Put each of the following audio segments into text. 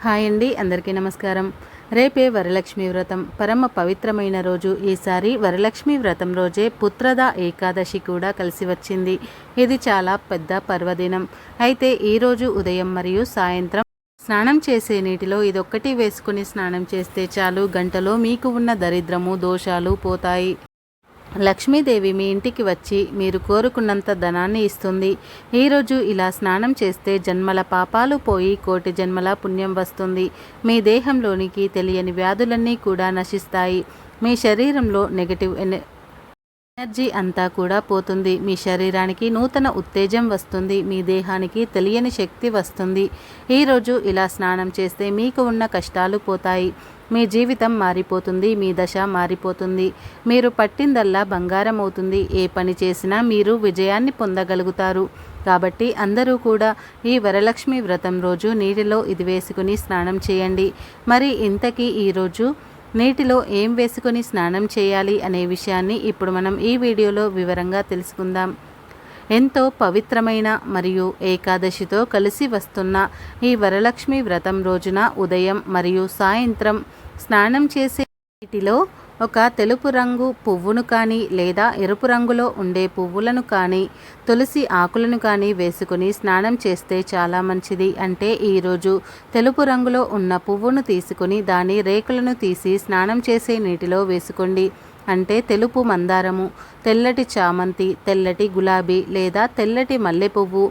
Hi అండి అందరికీ నమస్కారం. రేపే వరలక్ష్మి వ్రతం. పరమ పవిత్రమైన రోజు. ఈసారి వరలక్ష్మి వ్రతం రోజే పుత్రద ఏకాదశి కూడా కలిసి వచ్చింది. ఇది చాలా పెద్ద పర్వదినం. అయితే ఈరోజు ఉదయం మరియు సాయంత్రం స్నానం చేసే నీటిలో ఇదొక్కటి వేసుకుని స్నానం చేస్తే చాలు. గంటలో మీకు ఉన్న దరిద్రము దోషాలు పోతాయి. లక్ష్మీదేవి మీ ఇంటికి వచ్చి మీరు కోరుకున్నంత ధనాన్ని ఇస్తుంది. ఈరోజు ఇలా స్నానం చేస్తే జన్మల పాపాలు పోయి కోటి జన్మల పుణ్యం వస్తుంది. మీ దేహంలోనికి తెలియని వ్యాధులన్నీ కూడా నశిస్తాయి. మీ శరీరంలో నెగటివ్ ఎన ఎనర్జీ అంతా కూడా పోతుంది. మీ శరీరానికి నూతన ఉత్తేజం వస్తుంది. మీ దేహానికి తెలియని శక్తి వస్తుంది. ఈరోజు ఇలా స్నానం చేస్తే మీకు ఉన్న కష్టాలు పోతాయి. మీ జీవితం మారిపోతుంది మీ దశ మారిపోతుంది. మీరు పట్టిందల్లా బంగారం అవుతుంది ఏ పని చేసినా మీరు విజయాన్ని పొందగలుగుతారు. కాబట్టి అందరూ కూడా ఈ వరలక్ష్మి వ్రతం రోజు నీటిలో ఇది వేసుకుని స్నానం చేయండి. మరి ఇంతకీ ఈరోజు నీటిలో ఏం వేసుకొని స్నానం చేయాలి అనే విషయాన్ని ఇప్పుడు మనం ఈ వీడియోలో వివరంగా తెలుసుకుందాం. ఎంతో పవిత్రమైన మరియు ఏకాదశితో కలిసి వస్తున్న ఈ వరలక్ష్మి వ్రతం రోజున ఉదయం మరియు సాయంత్రం స్నానం చేసే నీటిలో ఒక తెలుపు రంగు పువ్వును కానీ లేదా ఎరుపు రంగులో ఉండే పువ్వులను కానీ తులసి ఆకులను కానీ వేసుకుని స్నానం చేస్తే చాలా మంచిది. అంటే ఈరోజు తెలుపు రంగులో ఉన్న పువ్వును తీసుకుని దాని రేకులను తీసి స్నానం చేసే నీటిలో వేసుకోండి. అంటే తెలుపు మందారము తెల్లటి చామంతి తెల్లటి గులాబీ లేదా తెల్లటి మల్లె పువ్వు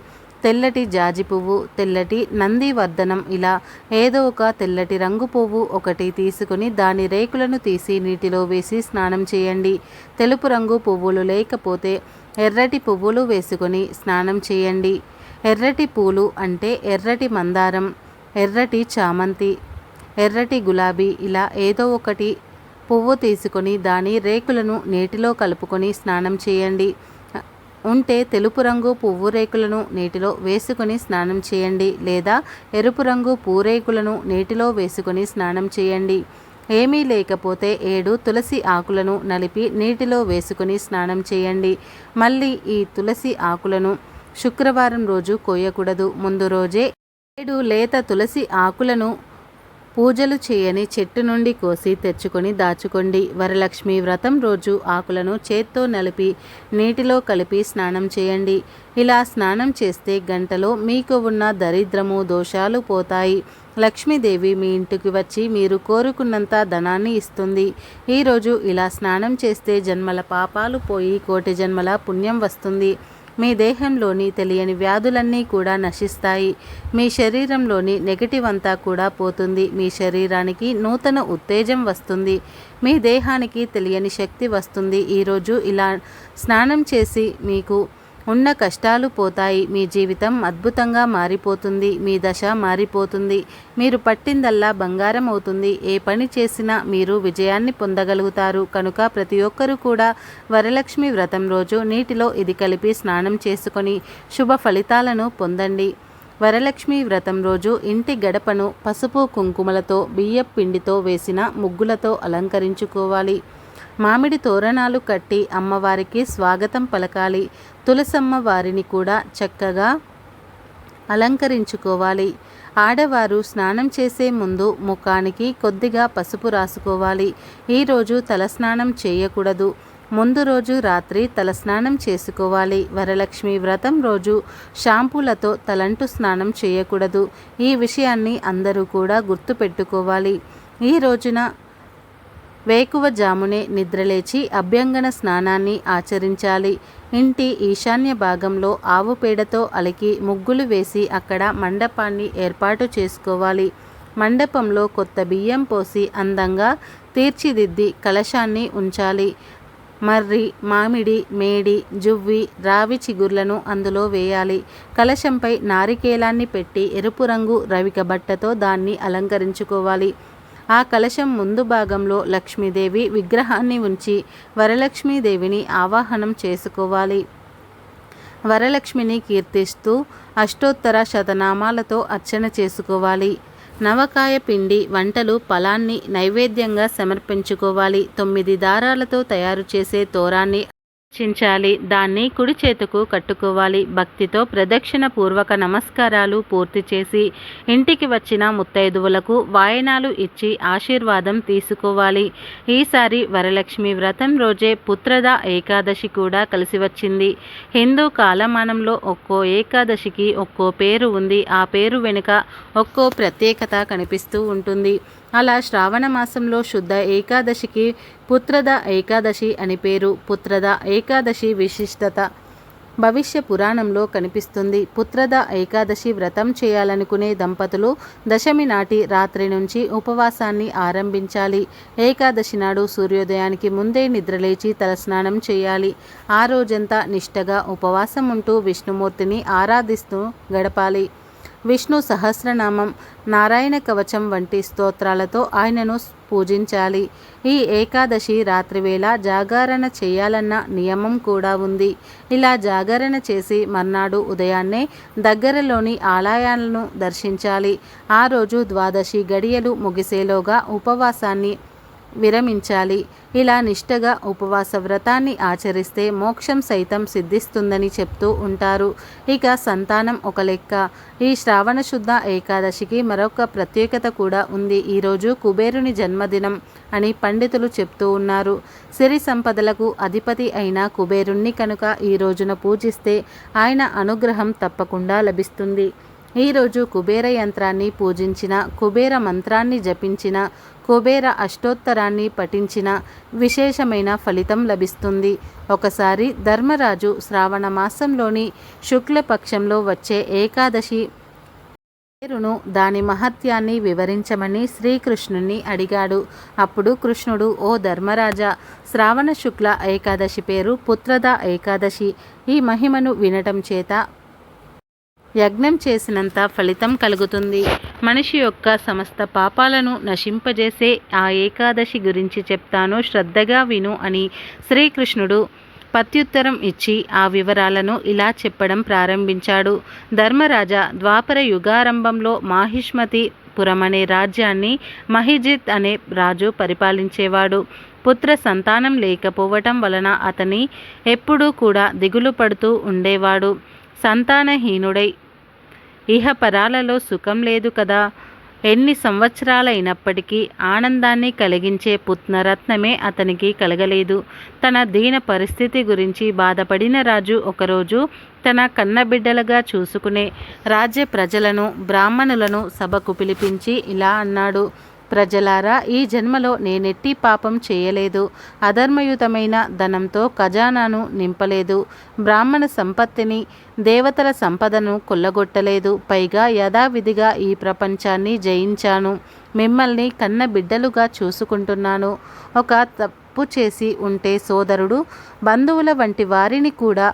తెల్లటి జాజి పువ్వు తెల్లటి నందివర్ధనం ఇలా ఏదో ఒక తెల్లటి రంగు పువ్వు ఒకటి తీసుకుని దాని రేకులను తీసి నీటిలో వేసి స్నానం చేయండి. తెలుపు రంగు పువ్వులు లేకపోతే ఎర్రటి పువ్వులు వేసుకొని స్నానం చేయండి. ఎర్రటి పూలు అంటే ఎర్రటి మందారం ఎర్రటి చామంతి ఎర్రటి గులాబీ ఇలా ఏదో ఒకటి పువ్వు తీసుకొని దాని రేకులను నీటిలో కలుపుకొని స్నానం చేయండి. ఉంటే తెలుపు రంగు పువ్వు రేకులను నీటిలో వేసుకొని స్నానం చేయండి లేదా ఎరుపు రంగు పూరేకులను నీటిలో వేసుకొని స్నానం చేయండి. ఏమీ లేకపోతే ఏడు తులసి ఆకులను నలిపి నీటిలో వేసుకొని స్నానం చేయండి. మళ్ళీ ఈ తులసి ఆకులను శుక్రవారం రోజు కోయకూడదు. ముందు రోజే ఏడు లేత తులసి ఆకులను పూజలు చేయని చెట్టు నుండి కోసి తెచ్చుకొని దాచుకోండి. వరలక్ష్మి వ్రతం రోజు ఆకులను చేత్తో నలిపి నీటిలో కలిపి స్నానం చేయండి. ఇలా స్నానం చేస్తే గంటలో మీకు ఉన్న దరిద్రము దోషాలు పోతాయి. లక్ష్మీదేవి మీ ఇంటికి వచ్చి మీరు కోరుకున్నంత ధనాన్ని ఇస్తుంది. ఈరోజు ఇలా స్నానం చేస్తే జన్మల పాపాలు పోయి కోటి జన్మల పుణ్యం వస్తుంది. మీ దేహంలోని తెలియని వ్యాధులన్నీ కూడా నశిస్తాయి. మీ శరీరంలోని నెగటివ్ అంతా కూడా పోతుంది. మీ శరీరానికి నూతన ఉత్తేజం వస్తుంది. మీ దేహానికి తెలియని శక్తి వస్తుంది. ఈరోజు ఇలా స్నానం చేసి మీకు ఉన్న కష్టాలు పోతాయి. మీ జీవితం అద్భుతంగా మారిపోతుంది. మీ దశ మారిపోతుంది. మీరు పట్టిందల్లా బంగారం అవుతుంది. ఏ పని చేసినా మీరు విజయాన్ని పొందగలుగుతారు. కనుక ప్రతి ఒక్కరూ కూడా వరలక్ష్మి వ్రతం రోజు నీటిలో ఇది కలిపి స్నానం చేసుకొని శుభ ఫలితాలను పొందండి. వరలక్ష్మి వ్రతం రోజు ఇంటి గడపను పసుపు కుంకుమలతో బియ్యపు పిండితో వేసిన ముగ్గులతో అలంకరించుకోవాలి. మామిడి తోరణాలు కట్టి అమ్మవారికి స్వాగతం పలకాలి. తులసమ్మ వారిని కూడా చక్కగా అలంకరించుకోవాలి. ఆడవారు స్నానం చేసే ముందు ముఖానికి కొద్దిగా పసుపు రాసుకోవాలి. ఈరోజు తలస్నానం చేయకూడదు. ముందు రోజు రాత్రి తలస్నానం చేసుకోవాలి. వరలక్ష్మి వ్రతం రోజు షాంపూలతో తలంటు స్నానం చేయకూడదు. ఈ విషయాన్ని అందరూ కూడా గుర్తుపెట్టుకోవాలి. ఈ రోజున వేకువ జామునే నిద్రలేచి అభ్యంగన స్నానాన్ని ఆచరించాలి. ఇంటి ఈశాన్య భాగంలో ఆవు పేడతో అలికి ముగ్గులు వేసి అక్కడ మండపాన్ని ఏర్పాటు చేసుకోవాలి. మండపంలో కొత్త బియ్యం పోసి అందంగా తీర్చిదిద్ది కలశాన్ని ఉంచాలి. మర్రి మామిడి మేడి జువ్వి రావి చిగుర్లను అందులో వేయాలి. కలశంపై నారికేలాన్ని పెట్టి ఎరుపు రంగు రవిక బట్టతో దాన్ని అలంకరించుకోవాలి. ఆ కలశం ముందు భాగంలో లక్ష్మీదేవి విగ్రహాన్ని ఉంచి వరలక్ష్మీదేవిని ఆవాహనం చేసుకోవాలి. వరలక్ష్మిని కీర్తిస్తూ అష్టోత్తర శతనామాలతో అర్చన చేసుకోవాలి. నవకాయ పిండి వంటలు ఫలాన్ని నైవేద్యంగా సమర్పించుకోవాలి. తొమ్మిది దారాలతో తయారు చేసే తోరాన్ని చించాలి దాన్ని కుడి చేతుకు కట్టుకోవాలి. భక్తితో ప్రదక్షిణ పూర్వక నమస్కారాలు పూర్తి చేసి ఇంటికి వచ్చిన ముత్తైదువులకు వాయనాలు ఇచ్చి ఆశీర్వాదం తీసుకోవాలి. ఈసారి వరలక్ష్మి వ్రతం రోజే పుత్రద ఏకాదశి కూడా కలిసి వచ్చింది. హిందూ కాలమానంలో ఒక్కో ఏకాదశికి ఒక్కో పేరు ఉంది. ఆ పేరు వెనుక ఒక్కో ప్రత్యేకత కనిపిస్తూ ఉంటుంది. అలా శ్రావణ మాసంలో శుద్ధ ఏకాదశికి పుత్రద ఏకాదశి అని పేరు పుత్రద ఏకాదశి విశిష్టత. భవిష్య పురాణంలో కనిపిస్తుంది పుత్రద ఏకాదశి వ్రతం చేయాలనుకునే దంపతులు దశమి నాటి రాత్రి నుంచి ఉపవాసాన్ని ఆరంభించాలి. ఏకాదశి నాడు సూర్యోదయానికి ముందే నిద్రలేచి తలస్నానం చేయాలి. ఆ రోజంతా నిష్టగా ఉపవాసం ఉంటూ విష్ణుమూర్తిని ఆరాధిస్తూ గడపాలి. విష్ణు సహస్రనామం నారాయణ కవచం వంటి స్తోత్రాలతో ఆయనను పూజించాలి. ఈ ఏకాదశి రాత్రివేళ జాగరణ చేయాలన్న నియమం కూడా ఉంది. ఇలా జాగరణ చేసి మర్నాడు ఉదయాన్నే దగ్గరలోని ఆలయాలను దర్శించాలి. ఆ రోజు ద్వాదశి గడియలు ముగిసేలోగా ఉపవాసాన్ని విరమించాలి. ఇలా నిష్టగా ఉపవాస వ్రతాన్ని ఆచరిస్తే మోక్షం సైతం సిద్ధిస్తుందని చెప్తూ ఉంటారు. ఇక సంతానం ఒక లెక్క. ఈ శ్రావణ శుద్ధ ఏకాదశికి మరొక ప్రత్యేకత కూడా ఉంది. ఈరోజు కుబేరుని జన్మదినం అని పండితులు చెప్తూ ఉన్నారు. సిరి సంపదలకు అధిపతి అయిన కుబేరుణ్ణి కనుక ఈ రోజున పూజిస్తే ఆయన అనుగ్రహం తప్పకుండా లభిస్తుంది. ఈరోజు కుబేర యంత్రాన్ని పూజించిన కుబేర మంత్రాన్ని జపించిన కుబేర అష్టోత్తరాన్ని పఠించిన విశేషమైన ఫలితం లభిస్తుంది. ఒకసారి ధర్మరాజు శ్రావణ మాసంలోని శుక్లపక్షంలో వచ్చే ఏకాదశి పేరును దాని మహత్యాన్ని వివరించమని శ్రీకృష్ణుణ్ణి అడిగాడు. అప్పుడు కృష్ణుడు ఓ ధర్మరాజా శ్రావణ శుక్ల ఏకాదశి పేరు పుత్రద ఏకాదశి. ఈ మహిమను వినటం చేత యజ్ఞం చేసినంత ఫలితం కలుగుతుంది. మనిషి యొక్క సమస్త పాపాలను నశింపజేసే ఆ ఏకాదశి గురించి చెప్తాను శ్రద్ధగా విను అని శ్రీకృష్ణుడు ప్రత్యుత్తరం ఇచ్చి ఆ వివరాలను ఇలా చెప్పడం ప్రారంభించాడు. ధర్మరాజా ద్వాపర యుగారంభంలో మాహిష్మతి పురం అనే రాజ్యాన్ని మహిజిత్ అనే రాజు పరిపాలించేవాడు. పుత్ర సంతానం లేకపోవటం వలన అతని ఎప్పుడూ కూడా దిగులు పడుతూ ఉండేవాడు. సంతానహీనుడై. ఇహపరాలలో సుఖం లేదు కదా. ఎన్ని సంవత్సరాలైనప్పటికీ ఆనందాన్ని కలిగించే పుత్నరత్నమే అతనికి కలగలేదు. తన దీన పరిస్థితి గురించి బాధపడిన రాజు ఒకరోజు తన కన్నబిడ్డలుగా చూసుకునే రాజ్య ప్రజలను బ్రాహ్మణులను సభకు పిలిపించి ఇలా అన్నాడు. ప్రజలారా ఈ జన్మలో నేనెట్టి పాపం చేయలేదు. అధర్మయుతమైన ధనంతో ఖజానాను నింపలేదు. బ్రాహ్మణ సంపత్తిని దేవతల సంపదను కొల్లగొట్టలేదు. పైగా యథావిధిగా ఈ ప్రపంచాన్ని జయించాను. మిమ్మల్ని కన్న బిడ్డలుగా చూసుకుంటున్నాను. ఒక తప్పు చేసి ఉంటే సోదరుడు బంధువుల వంటి వారిని కూడా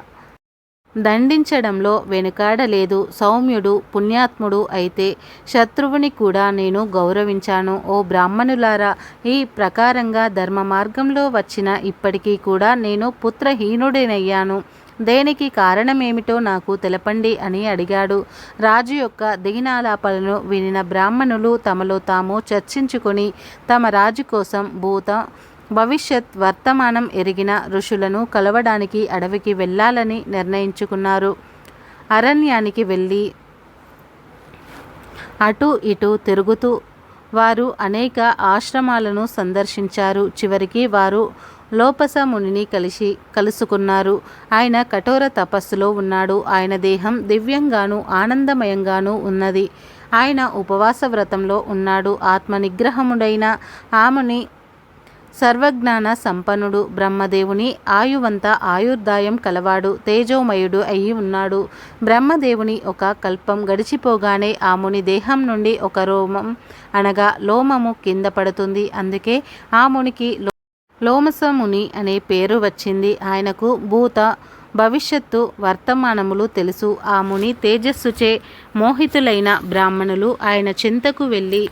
దండించడంలో వెనుకాడలేదు సౌమ్యుడు పుణ్యాత్ముడు అయితే శత్రువుని కూడా నేను గౌరవించాను. ఓ బ్రాహ్మణులారా ఈ ప్రకారంగా ధర్మ మార్గంలో వచ్చిన ఇప్పటికీ కూడా నేను పుత్రహీనుడినయ్యాను. దేనికి కారణమేమిటో నాకు తెలపండి అని అడిగాడు. రాజు యొక్క దిగినాలాపలను వినిన బ్రాహ్మణులు తమలో తాము చర్చించుకొని తమ రాజు కోసం భూత భవిష్యత్ వర్తమానం ఎరిగిన ఋషులను కలవడానికి అడవికి వెళ్ళాలని నిర్ణయించుకున్నారు. అరణ్యానికి వెళ్ళి అటు ఇటు తిరుగుతూ వారు అనేక ఆశ్రమాలను సందర్శించారు. చివరికి వారు లోపస మునిని కలిసి కలుసుకున్నారు. ఆయన కఠోర తపస్సులో ఉన్నాడు. ఆయన దేహం దివ్యంగాను ఆనందమయంగాను ఉన్నది. ఆయన ఉపవాస వ్రతంలో ఉన్నాడు. ఆత్మ నిగ్రహముడైన ఆమెని సర్వజ్ఞాన సంపన్నుడు బ్రహ్మదేవుని ఆయువంత ఆయుర్దాయం కలవాడు తేజోమయుడు అయి ఉన్నాడు. బ్రహ్మదేవుని ఒక కల్పం గడిచిపోగానే ఆ ముని దేహం నుండి ఒక రోమం అనగా లోమము కింద పడుతుంది. అందుకే ఆ మునికి లోమసముని అనే పేరు వచ్చింది. ఆయనకు భూత భవిష్యత్తు వర్తమానములు తెలుసు. ఆ ముని తేజస్సుచే మోహితులైన బ్రాహ్మణులు. ఆయన చింతకు వెళ్ళి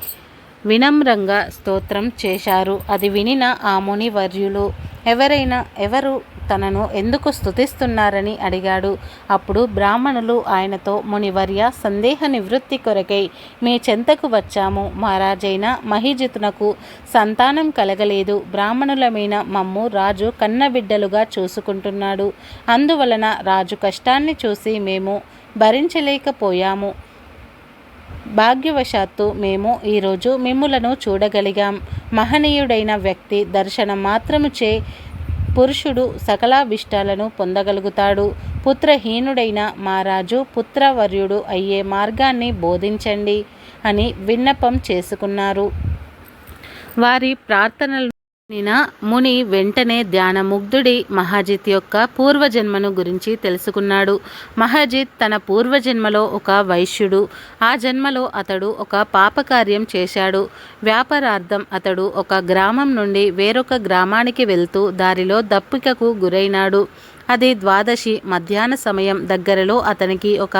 వినమ్రంగా స్తోత్రం చేశారు. అది వినిన ఆ ముని వర్యులు ఎవరైనా ఎవరు తనను ఎందుకు స్తుతిస్తున్నారని అడిగాడు. అప్పుడు బ్రాహ్మణులు ఆయనతో మునివర్య సందేహ నివృత్తి కొరకై మీ చెంతకు వచ్చాము. మహారాజైన మహిజితునకు సంతానం కలగలేదు. బ్రాహ్మణులమైన మమ్ము రాజు కన్నబిడ్డలుగా చూసుకుంటున్నాడు. అందువలన రాజు కష్టాన్ని చూసి మేము భరించలేకపోయాము. భాగ్యవశాత్తు మేము ఈరోజు మిమ్ములను చూడగలిగాం. మహనీయుడైన వ్యక్తి దర్శనం మాత్రముచే పురుషుడు సకలాభిష్టాలను పొందగలుగుతాడు. పుత్రహీనుడైన మా రాజు పుత్రవర్యుడు అయ్యే మార్గాన్ని బోధించండి అని విన్నపం చేసుకున్నారు. వారి ప్రార్థనలు నిన? ముని వెంటనే ధ్యానముగ్ధుడి మహాజిత్ యొక్క పూర్వజన్మను గురించి తెలుసుకున్నాడు. మహాజిత్ తన పూర్వజన్మలో ఒక వైశ్యుడు ఆ జన్మలో అతడు ఒక పాపకార్యం చేశాడు. వ్యాపారార్థం అతడు ఒక గ్రామం నుండి వేరొక గ్రామానికి వెళ్తూ దారిలో దప్పికకు గురైనాడు. అది ద్వాదశి మధ్యాహ్న సమయం దగ్గరలో అతనికి ఒక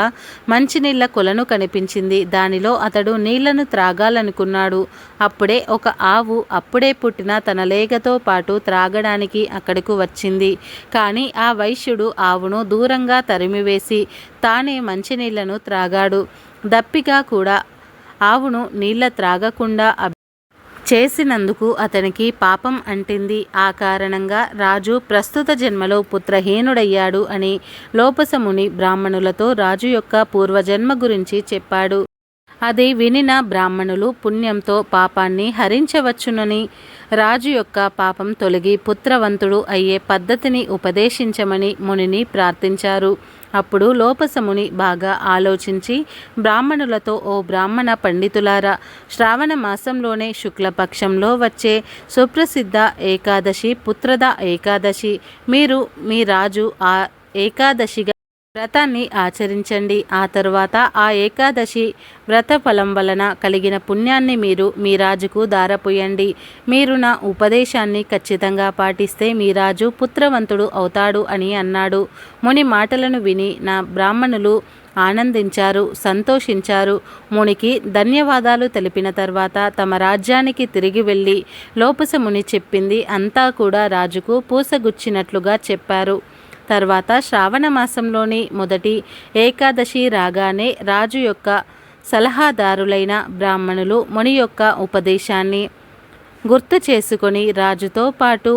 మంచినీళ్ళ కొలను కనిపించింది. దానిలో అతడు నీళ్ళను త్రాగాలనుకున్నాడు. అప్పుడే ఒక ఆవు అప్పుడే పుట్టిన తన లేగతో పాటు త్రాగడానికి అక్కడకు వచ్చింది. కానీ ఆ వైశ్యుడు ఆవును దూరంగా తరిమివేసి తానే మంచినీళ్ళను త్రాగాడు. దప్పిగా కూడా ఆవును నీళ్ళ త్రాగకుండా చేసినందుకు అతనికి పాపం అంటింది. ఆ కారణంగా రాజు ప్రస్తుత జన్మలో పుత్రహీనుడయ్యాడు అని లోపసముని బ్రాహ్మణులతో రాజు యొక్క పూర్వజన్మ గురించి చెప్పాడు. అది వినిన బ్రాహ్మణులు పుణ్యంతో పాపాన్ని హరించవచ్చునని రాజు యొక్క పాపం తొలగి పుత్రవంతుడు అయ్యే పద్ధతిని ఉపదేశించమని మునిని ప్రార్థించారు. అప్పుడు లోపసముని బాగా ఆలోచించి బ్రాహ్మణులతో ఓ బ్రాహ్మణ పండితులారా శ్రావణ మాసంలోనే శుక్లపక్షంలో వచ్చే సుప్రసిద్ధ ఏకాదశి పుత్రద ఏకాదశి. మీరు మీ రాజు ఆ ఏకాదశిగా వ్రతాన్ని ఆచరించండి. ఆ తరువాత ఆ ఏకాదశి వ్రత ఫలం వలన కలిగిన పుణ్యాన్ని మీరు మీ రాజుకు దారపోయండి. మీరు నా ఉపదేశాన్ని ఖచ్చితంగా పాటిస్తే మీ రాజు పుత్రవంతుడు అవుతాడు అని అన్నాడు. ముని మాటలను విని నా బ్రాహ్మణులు ఆనందించారు సంతోషించారు. మునికి ధన్యవాదాలు తెలిపిన తర్వాత తమ రాజ్యానికి తిరిగి వెళ్ళి లోపసముని చెప్పింది అంతా కూడా రాజుకు పూసగుచ్చినట్లుగా చెప్పారు. తర్వాత శ్రావణ మాసంలోని మొదటి ఏకాదశి రాగానే రాజు యొక్క సలహాదారులైన బ్రాహ్మణులు ముని యొక్క ఉపదేశాన్ని గుర్తు చేసుకొని రాజుతో పాటు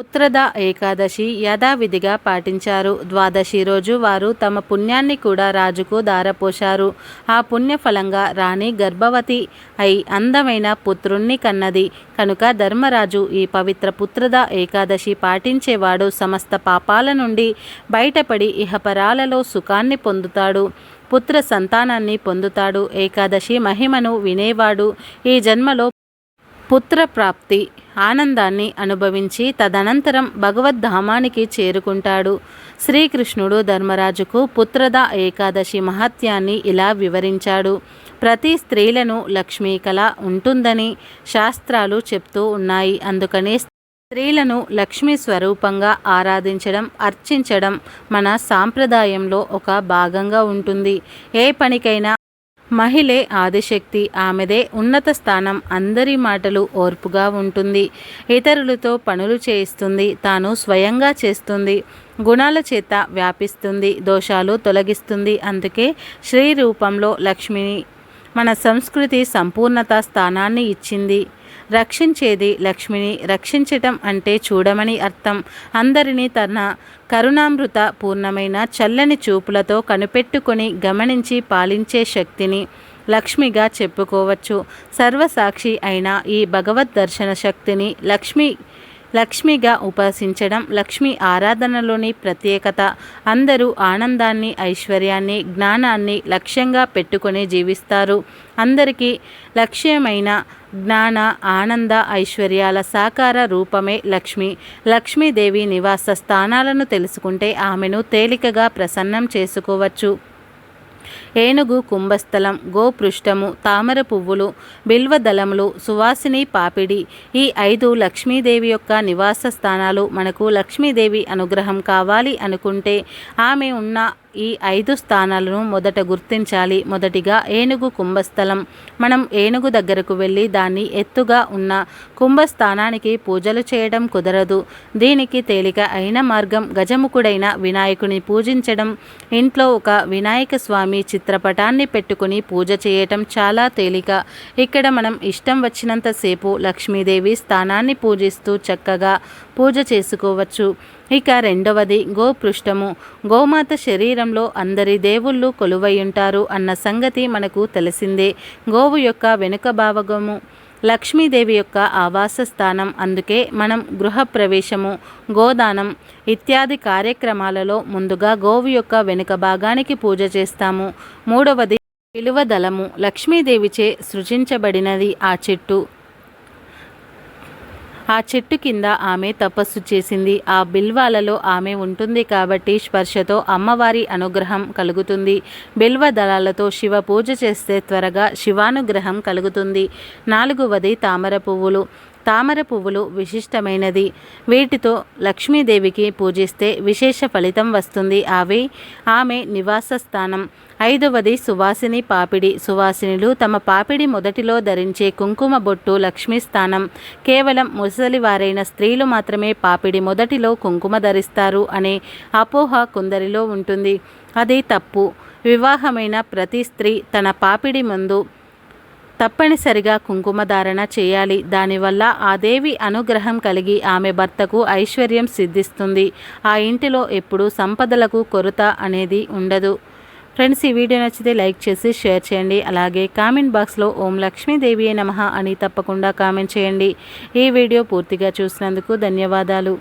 పుత్రద ఏకాదశి యథావిధిగా పాటించారు. ద్వాదశి రోజు వారు తమ పుణ్యాన్ని కూడా రాజుకు దారపోశారు ఆ పుణ్యఫలంగా రాణి గర్భవతి అయి అందమైన పుత్రుణ్ణి కన్నది. కనుక ధర్మరాజు ఈ పవిత్ర పుత్రద ఏకాదశి పాటించేవాడు సమస్త పాపాల నుండి బయటపడి ఇహపరాలలో సుఖాన్ని పొందుతాడు. పుత్ర సంతానాన్ని పొందుతాడు. ఏకాదశి మహిమను వినేవాడు. ఈ జన్మలో పుత్రప్రాప్తి ఆనందాన్ని అనుభవించి తదనంతరం భగవద్ధామానికి చేరుకుంటాడు. శ్రీకృష్ణుడు ధర్మరాజుకు పుత్రద ఏకాదశి మహత్యాన్ని ఇలా వివరించాడు. ప్రతి స్త్రీలను లక్ష్మీ కళ ఉంటుందని శాస్త్రాలు చెప్తూ ఉన్నాయి. అందుకనే స్త్రీలను లక్ష్మీ స్వరూపంగా ఆరాధించడం అర్చించడం మన సాంప్రదాయంలో ఒక భాగంగా ఉంటుంది. ఏ పనికైనా మహిళే ఆదిశక్తి ఆమెదే ఉన్నత స్థానం అందరి మాటలు ఓర్పుగా ఉంటుంది. ఇతరులతో పనులు చేయిస్తుంది తాను స్వయంగా చేస్తుంది. గుణాల చేత వ్యాపిస్తుంది దోషాలు తొలగిస్తుంది. అందుకే శ్రీ రూపంలో లక్ష్మిని మన సంస్కృతి సంపూర్ణత స్థానాన్ని ఇచ్చింది. రక్షించేది లక్ష్మిని రక్షించటం అంటే చూడమని అర్థం. అందరినీ తన కరుణామృత పూర్ణమైన చల్లని చూపులతో కనిపెట్టుకొని గమనించి పాలించే శక్తిని లక్ష్మిగా చెప్పుకోవచ్చు. సర్వసాక్షి అయిన ఈ భగవద్ దర్శన శక్తిని లక్ష్మి లక్ష్మిగా ఉపాసించడం లక్ష్మి ఆరాధనలోని ప్రత్యేకత. అందరూ ఆనందాన్ని ఐశ్వర్యాన్ని జ్ఞానాన్ని లక్ష్యంగా పెట్టుకొని జీవిస్తారు. అందరికీ లక్ష్యమైన జ్ఞాన ఆనంద ఐశ్వర్యాల సాకార రూపమే లక్ష్మి లక్ష్మీదేవి నివాస స్థానాలను తెలుసుకుంటే ఆమెను తేలికగా ప్రసన్నం చేసుకోవచ్చు. ఏనుగు కుంభస్థలం గోపృష్టము తామర పువ్వులు బిల్వదళములు సువాసిని పాపిడి ఈ ఐదు లక్ష్మీదేవి యొక్క నివాస స్థానాలు మనకు లక్ష్మీదేవి అనుగ్రహం కావాలి అనుకుంటే ఆమె ఉన్న ఈ ఐదు స్థానాలను మొదట గుర్తించాలి. మొదటిగా ఏనుగు కుంభస్థలం. మనం ఏనుగు దగ్గరకు వెళ్ళి దాన్ని ఎత్తుగా ఉన్న కుంభస్థానానికి పూజలు చేయడం కుదరదు. దీనికి తేలిక అయిన మార్గం గజముఖుడైన వినాయకుని పూజించడం. ఇంట్లో ఒక వినాయక స్వామి చిత్రపటాన్ని పెట్టుకుని పూజ చేయటం చాలా తేలిక. ఇక్కడ మనం ఇష్టం వచ్చినంతసేపు లక్ష్మీదేవి స్థానాన్ని పూజిస్తూ చక్కగా పూజ చేసుకోవచ్చు. ఇక రెండవది గోపృష్టము. గోమాత శరీరంలో అందరి దేవుళ్ళు కొలువైయుంటారు అన్న సంగతి మనకు తెలిసిందే. గోవు యొక్క వెనుక భావగము లక్ష్మీదేవి యొక్క ఆవాస స్థానం అందుకే మనం గృహప్రవేశము గోదానం ఇత్యాది కార్యక్రమాలలో ముందుగా గోవు యొక్క వెనుక భాగానికి పూజ చేస్తాము. మూడవది విలువదలము లక్ష్మీదేవిచే సృజించబడినది ఆ చెట్టు. ఆ చెట్టు కింద ఆమె తపస్సు చేసింది. ఆ బిల్వాలలో ఆమె ఉంటుంది కాబట్టి స్పర్శతో అమ్మవారి అనుగ్రహం కలుగుతుంది. బిల్వ దళాలతో శివ పూజ చేస్తే త్వరగా శివానుగ్రహం కలుగుతుంది. నాలుగవది తామర పువ్వులు. తామర పువ్వులు విశిష్టమైనది. వీటితో లక్ష్మీదేవికి పూజిస్తే విశేష ఫలితం వస్తుంది. అవి ఆమె నివాస స్థానం ఐదవది సువాసిని పాపిడి. సువాసినిలు తమ పాపిడి మొదటిలో ధరించే కుంకుమ బొట్టు లక్ష్మీ స్థానం. కేవలం ముసలివారైన స్త్రీలు మాత్రమే పాపిడి మొదటిలో కుంకుమ ధరిస్తారు అనే అపోహ కొందరిలో ఉంటుంది. అది తప్పు. వివాహమైన ప్రతి స్త్రీ తన పాపిడి ముందు తప్పనిసరిగా కుంకుమ ధారణ చేయాలి. దానివల్ల ఆ దేవి అనుగ్రహం కలిగి ఆమె భర్తకు ఐశ్వర్యం సిద్ధిస్తుంది. ఆ ఇంటిలో ఎప్పుడూ సంపదలకు కొరత అనేది ఉండదు. ఫ్రెండ్స్ ఈ వీడియో నచ్చితే లైక్ చేసి షేర్ చేయండి. అలాగే కామెంట్ బాక్స్లో ఓం లక్ష్మీదేవి నమ అని తప్పకుండా కామెంట్ చేయండి. ఈ వీడియో పూర్తిగా చూసినందుకు ధన్యవాదాలు.